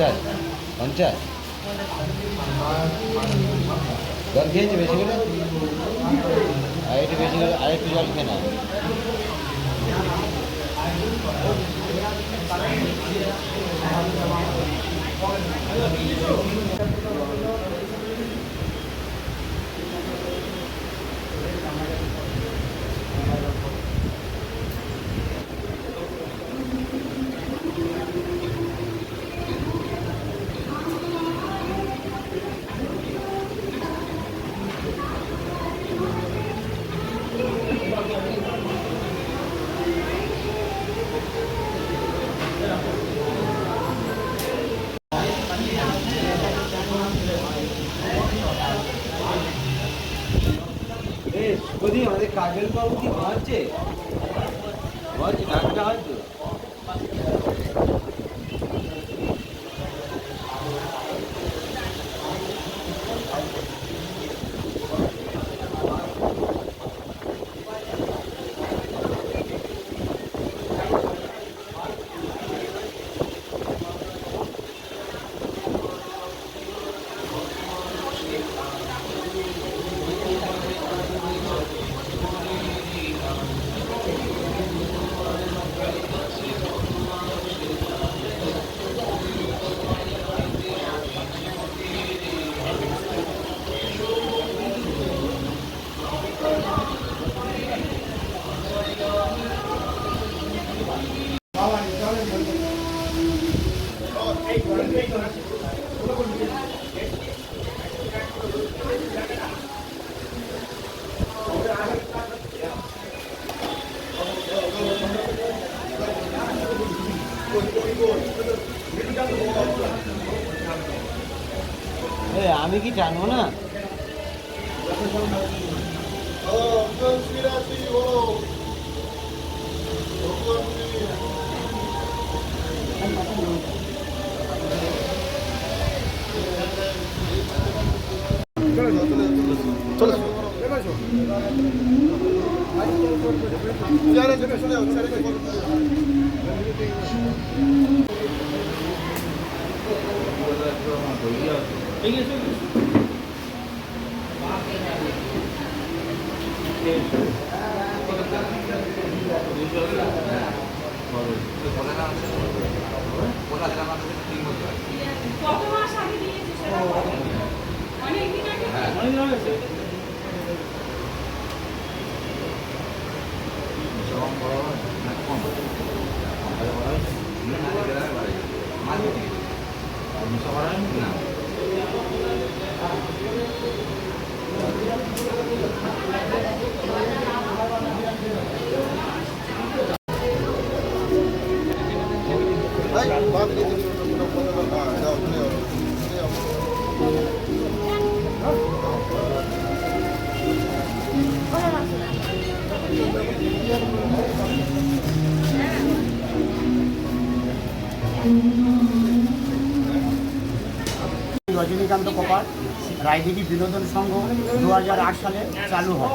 পঞ্চাশ পঞ্চাশ। জল খেয়েছে বেশি করে? আরেকটু বেশি করে আরেকটু জল খেয়ে না আমি কি টানবো না Tem isso, isso. রজনীকান্ত কপার রায়দিঘি বিনোদন সংঘ দু হাজার আট সালে চালু হয়।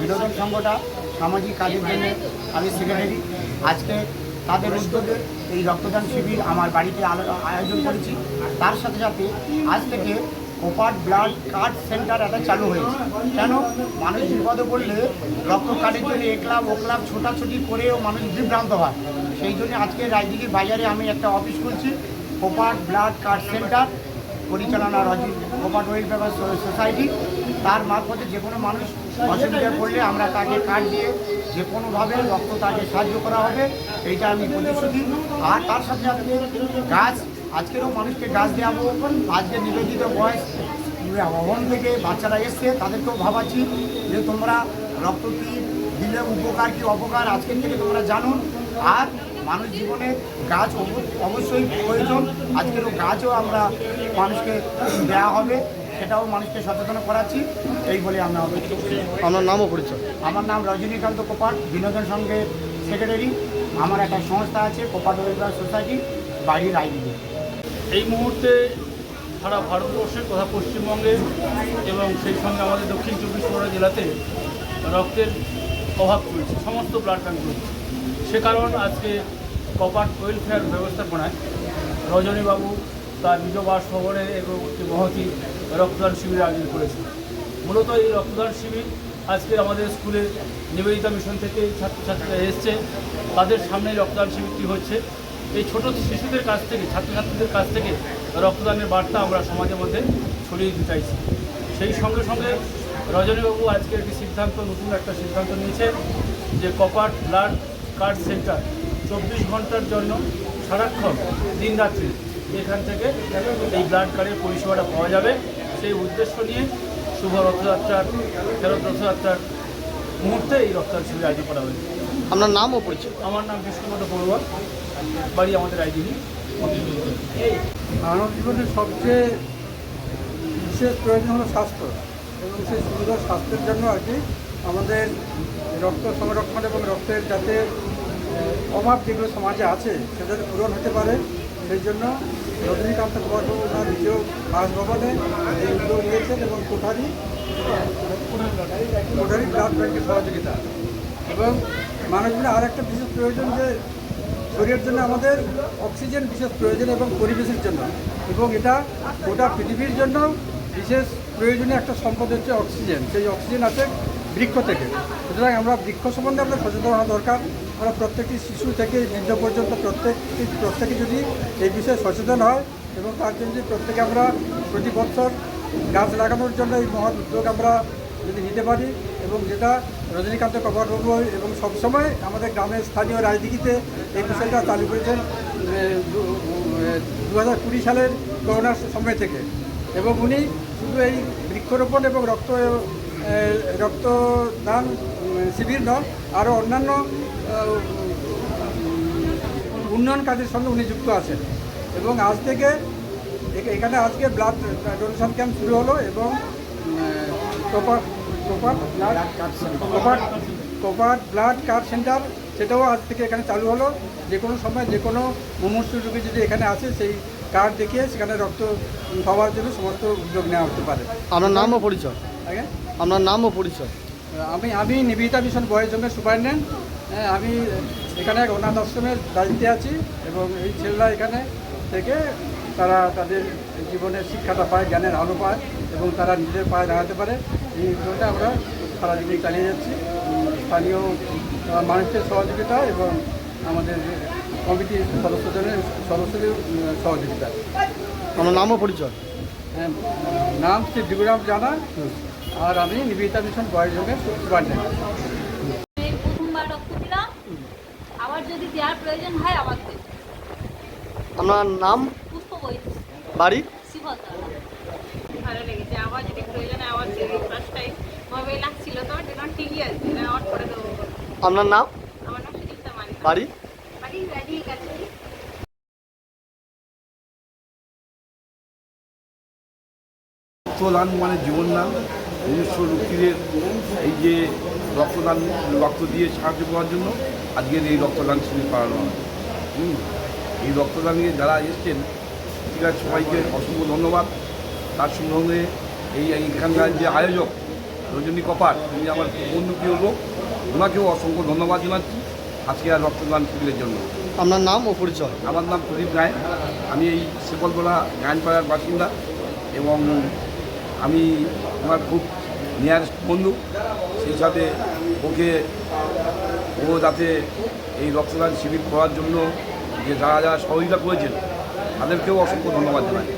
বিনোদন সংঘটা সামাজিক কাজের জন্য আমি সেক্রেটারি। আজকে তাদের উদ্যোগে এই রক্তদান শিবির আমার বাড়িতে আয়োজন করেছি। তার সাথে সাথে আজ থেকে কোপার ব্লাড কার্ড সেন্টার একটা চালু হয়েছে। কেন? মানুষ বিপদে পড়লে রক্ত কার্ডের জন্য এ ক্লাব ও ক্লাব ছোটাছুটি করেও মানুষ বিভ্রান্ত হয়। সেই জন্য আজকে রায়দিঘির বাজারে আমি একটা অফিস খুলছি, কোপার ব্লাড কার্ড সেন্টার। পরিচালনা রজি কোপার ওয়েলফেয়ার সোসাইটি। তার মারফতে যে কোনো মানুষ অসুবিধায় পড়লে আমরা তাকে কার্ড দিয়ে যে কোনোভাবে রক্ত তাকে সাহায্য করা হবে, এইটা আমি প্রতিশ্রুতি। আর তার সাথে সাথে গাছ আজকেরও মানুষকে গাছ দেওয়াবো আজকে নিবেদিত বয়স ভবন থেকে বাচ্চারা এসছে তাদেরকেও ভাবাচ্ছি যে তোমরা রক্ত কি দিলে উপকার কি অপকার আজকের থেকে তোমরা জানুন। আর মানুষ জীবনে গাছ অব- অবশ্যই প্রয়োজন। আজকেরও গাছও আমরা মানুষকে দেওয়া হবে সেটাও মানুষকে সচেতন করাচ্ছি। এই বলে আমরা আপনার নামও পরিচয়। আমার নাম রজনীকান্ত কোপাট বিনোদন সংঘের সেক্রেটারি আমার একটা সংস্থা আছে কোপাট ওয়েলফেয়ার সোসাইটি বাড়ির রায়দিকে এই মুহূর্তে সারা ভারতবর্ষের তথা পশ্চিমবঙ্গে এবং সেই সঙ্গে আমাদের দক্ষিণ চব্বিশ পরগনা জেলাতে রক্তের অভাব চলছে, সমস্ত ব্লাড ব্যাঙ্কগুলো সে কারণ আজকে কপার ওয়েলফেয়ার ব্যবস্থাপনায় রজনীবাবু তার নিজ বাসভবনে এবং একটি মহতি রক্তদান শিবির আয়োজন করেছে মূলত এই রক্তদান শিবির আজকে আমাদের স্কুলের নিবেদিতা মিশন থেকে ছাত্রছাত্রীরা এসছে। তাদের সামনেই রক্তদান শিবিরটি হচ্ছে। এই ছোট শিশুদের কাছ থেকে ছাত্রছাত্রীদের কাছ থেকে রক্তদানের বার্তা আমরা সমাজের মধ্যে ছড়িয়ে দিতে চাইছি। সেই সঙ্গে সঙ্গে রজনীবাবু আজকে একটি সিদ্ধান্ত নতুন একটা সিদ্ধান্ত নিয়েছে যে কপার ব্লাড কার্ড সেন্টার চব্বিশ ঘণ্টার জন্য সারাক্ষণ দিন রাত্রি এখান থেকে এই ব্লাড কার্ডের পরিষেবাটা পাওয়া যাবে। সেই উদ্দেশ্য নিয়ে শুভ রথযাত্রার ফেরত রথযাত্রার মুহূর্তে এই রক্তদান শিবির আয়োজন করা হয়েছে। আপনার নাম ও পরিচয়? আমার নাম বিষ্ণুপদ পড়ুয়া বাড়ি আমাদের আইডিনি মানব জীবনের সবচেয়ে বিশেষ প্রয়োজন হলো স্বাস্থ্য এবং সেই সুন্দর স্বাস্থ্যের জন্য আর কি আমাদের রক্ত সংরক্ষণ এবং রক্তের যাতে অভাব যেগুলো সমাজে আছে, সেটা যাতে পূরণ হতে পারে, সেই জন্য রজনীকান্ত কুমারবাবু ওনার নিজ বাসভবনে এই উদ্যোগ নিয়েছেন এবং কোঠারি কোঠারি ব্লাড ব্যাংকের সহযোগিতা। এবং মানুষজনের আর একটা বিশেষ প্রয়োজন যে শরীরের জন্য আমাদের অক্সিজেন বিশেষ প্রয়োজন এবং পরিবেশের জন্য। এবং এটা গোটা পৃথিবীর জন্য বিশেষ প্রয়োজনীয় একটা সম্পদ হচ্ছে অক্সিজেন। সেই অক্সিজেন আছে বৃক্ষ থেকে। সুতরাং আমরা বৃক্ষ সম্বন্ধে আমরা সচেতন হওয়া দরকার। আমরা প্রত্যেকটি শিশু থেকে বৃদ্ধ পর্যন্ত প্রত্যেকটি প্রত্যেকে যদি এই বিষয়ে সচেতন হয় এবং তার জন্য যদি প্রত্যেকে আমরা প্রতি বছর গাছ লাগানোর জন্য এই মহৎ উদ্যোগ আমরা যদি নিতে পারি এবং যেটা রজনীকান্ত কপারবাবু এবং সবসময় আমাদের গ্রামের স্থানীয় রাজনীতিতে এই বিষয়টা চালু করেছেন দু হাজার কুড়ি সালের করোনার সময় থেকে। এবং উনি শুধু এই বৃক্ষরোপণ এবং রক্ত রক্তদান শিবির নয় আরও অন্যান্য উন্নয়ন কাজের সঙ্গে উনি যুক্ত আছেন। এবং আজ থেকে এখানে আজকে ব্লাড ডোনেশন ক্যাম্প শুরু হলো এবং কোপার কোপার ব্লাড কোপার কোপার ব্লাড কার্ড সেন্টার সেটাও আজ থেকে এখানে চালু হলো। যে কোনো সময় যে কোনো মুমূর্ষ রোগী যদি এখানে আসে সেই কার্ড দেখিয়ে সেখানে রক্ত পাওয়ার জন্য সমস্ত উদ্যোগ নেওয়া হতে পারে। আপনার নাম ও পরিচয়? আগে? আপনার নাম ও পরিচয়? আমি আমি নিবেদিতা মিশন বয়জমের সুপারিনটেন্ডেন্ট হ্যাঁ, আমি এখানে এক অনাথ আশ্রমের দায়িত্বে আছি এবং এই ছেলেরা এখানে থেকে তারা তাদের জীবনের শিক্ষাটা পায় জ্ঞানের আলো পায়। এবং তারা নিজের পায়ে দাঁড়াতে পারে। এই উদ্যোগটা আমরা সারা সারাদিনই চালিয়ে যাচ্ছি। স্থানীয় মানুষের সহযোগিতা এবং আমাদের কমিটির সদস্যজনের সদস্যদের সহযোগিতা। আমার নামও পরিচয়? হ্যাঁ, নাম শ্রী বিগুরাম জানা। আর আমি নিবেদিতা মিশন বয়জমের সুপারিনটেন্ডেন্ট। আমি প্রথমবার রক্ত আবার যদি দেওয়ার প্রয়োজন হয় আবার দেব নাম? পুষ্প বাড়ি? শিবতা ভালো লেগেছে। আবার যদি প্রয়োজনে আবার দেবে ফার্স্ট টাইম ভয় লাগছিল তো দেখলাম ঠিকই আছে। না অট করে দেবো। আপনার নাম? আমার নাম সুদীপ্তা মালিক। বাড়ি? বাড়ি রাজি কাছে রক্তদান মানে জীবনদান নিজস্ব রোগীদের এই যে রক্তদান রক্ত দিয়ে সাহায্য করার জন্য আজকের এই রক্তদান শিবির করানো হয়। হুম। এই রক্তদান নিয়ে যারা এসছেন ঠিক আছে সবাইকে অসংখ্য ধন্যবাদ। তার সঙ্গে এই এখানকার যে আয়োজক রজনী কপার তিনি আমার বন্ধু প্রিয় লোক। ওনাকেও অসংখ্য ধন্যবাদ জানাচ্ছি। আজকে আর রক্তদান শিবিরের জন্য। আপনার নাম ও পরিচয়? আমার নাম প্রদীপ গায়েন আমি এই শেকলতলা গায়নপাড়ার বাসিন্দা এবং আমি আমার খুব নিয়ারেস্ট বন্ধু। সেই সাথে ওকে ও যাতে এই রক্তদান শিবির করার জন্য যে যারা যারা সহযোগিতা করেছেন তাদেরকেও অসংখ্য ধন্যবাদ জানাই।